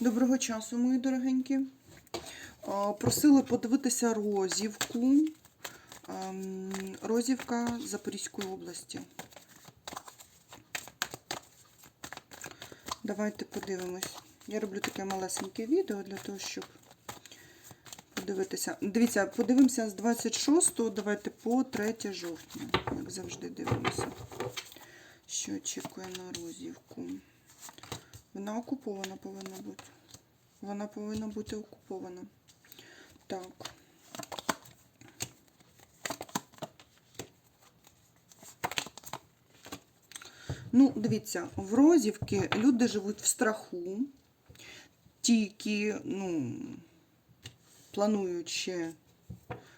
Доброго часу, мої дорогенькі. Просили подивитися розівку. Ем, Розівка Запорізької області. Давайте подивимось. Я роблю таке малесеньке відео для того, щоб подивитися. Дивіться, подивимося з 26 давайте по 3 жовтня. Як завжди дивимося. Що очікує на розівку. Вона окупована повинна бути. Вона повинна бути окупована. Так. Ну, дивіться, в Розівки люди живуть в страху. Ті, які, ну, планують ще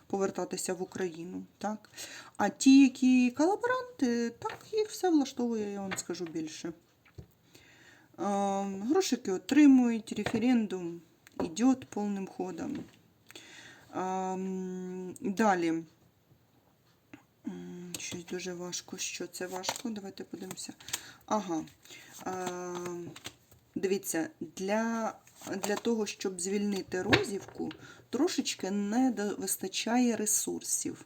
повертатися в Україну, так? А ті, які колаборанти, так, їх все влаштовує, я вам скажу більше. Грошики отримують, референдум йде повним ходом. Далі. Щось дуже важко. Що це важко? Давайте подивимося. Ага. Дивіться, для, для того, щоб звільнити розівку, трошечки не вистачає ресурсів.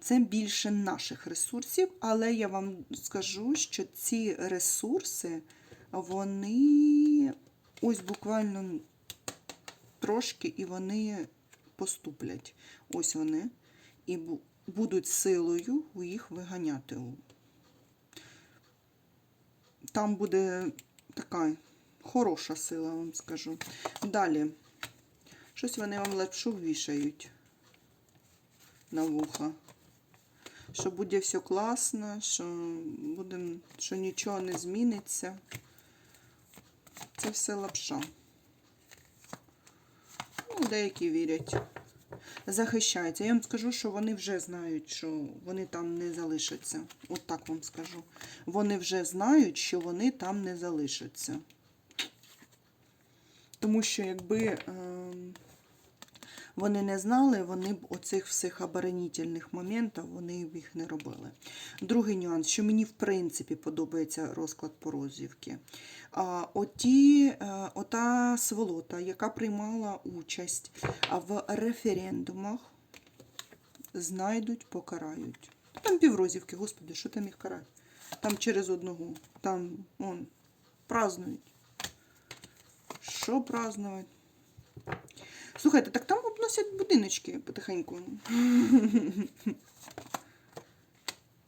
Це більше наших ресурсів, але я вам скажу, що ці ресурси, вони ось буквально трошки і вони поступлять. Ось вони. І будуть силою їх виганяти. Там буде така хороша сила, вам скажу. Далі. Щось вони вам лапшу вішають на вуха. Що буде все класно, що, буде, що нічого не зміниться. Це все лапша. Ну, деякі вірять. Захищаються. Я вам скажу, що вони вже знають, що вони там не залишаться. От так вам скажу. Вони вже знають, що вони там не залишаться. Тому що якби ем, вони не знали, вони б оцих всіх оборонительних моментів вони б їх не робили. Другий нюанс, що мені в принципі подобається розклад по розвівки. А, оті, е, ота сволота, яка приймала участь в референдумах, знайдуть, покарають. Там піврозівки, господи, що там їх карать? Там через одного, там он, празднують. Що празднувати? Слухайте, так там обносять будиночки потихеньку.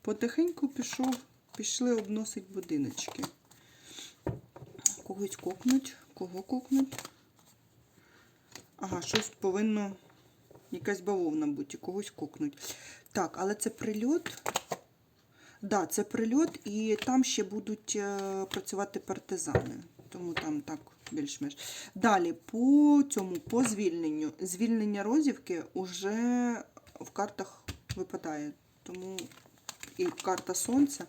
Потихеньку пішов, пішли обносить будиночки. Когось кокнуть, кого кокнуть. Ага, щось повинно, якась бавовна бути, когось кокнуть. Так, але це прильот. Да, це прильот, і там ще будуть е, працювати партизани. Тому там так більш-менш. Далі, по цьому, по звільненню. Звільнення розівки вже в картах випадає. Тому і карта сонця.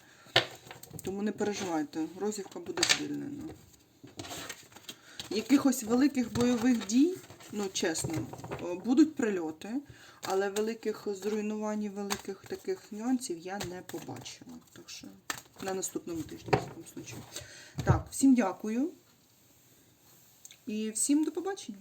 Тому не переживайте, розівка буде звільнена. Якихось великих бойових дій, ну чесно, будуть прильоти, але великих зруйнувань, великих таких нюансів я не побачила. Так що на наступному тижні, в такому случаю. Так, всім дякую. І всім до побачення.